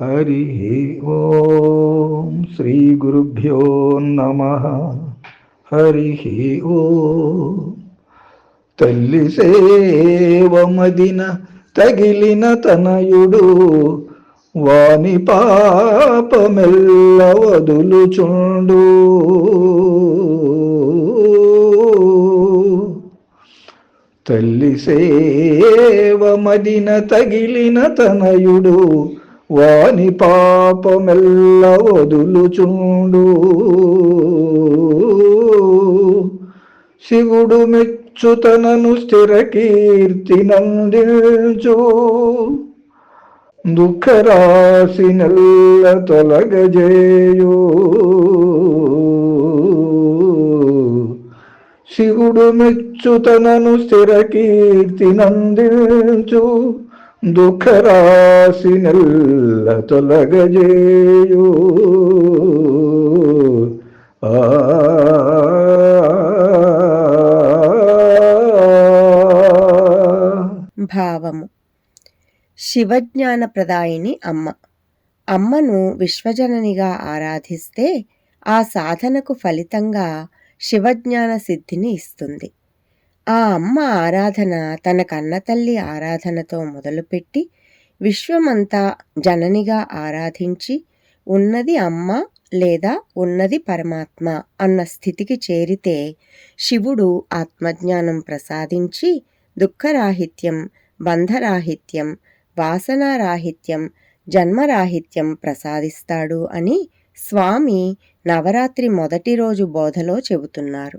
హరి ఓం శ్రీ గురుభ్యో నమ హరి ఓం తల్లి సేవమదిన తగిలిన తనయుడు వాని పాపమెల్ల వదులుచుండు తల్లి సేవమదిన తగిలిన తనయుడు వాని పాపమెల్ల వదులుచుండు. శివుడు మెచ్చుతనను స్థిర కీర్తి నందించు దుఃఖరాశి నెల్ల తొలగజేయు. శివుడు మెచ్చుతనను స్థిర కీర్తి నందించు దుఃఖరాశి నెల్ల తొలగజేయు. ఆ. భావము. శివజ్ఞాన ప్రదాయిని అమ్మ. అమ్మను విశ్వజననిగా ఆరాధిస్తే ఆ సాధనకు ఫలితంగా శివజ్ఞాన సిద్ధిని ఇస్తుంది. ఆ అమ్మ ఆరాధన తన కన్నతల్లి ఆరాధనతో మొదలుపెట్టి విశ్వమంతా జననిగా ఆరాధించి ఉన్నది అమ్మ లేదా ఉన్నది పరమాత్మ అన్న స్థితికి చేరితే శివుడు ఆత్మజ్ఞానం ప్రసాదించి దుఃఖరాహిత్యం బంధరాహిత్యం వాసనారాహిత్యం జన్మరాహిత్యం ప్రసాదిస్తాడు అని స్వామి నవరాత్రి మొదటి రోజు బోధలో చెబుతున్నారు.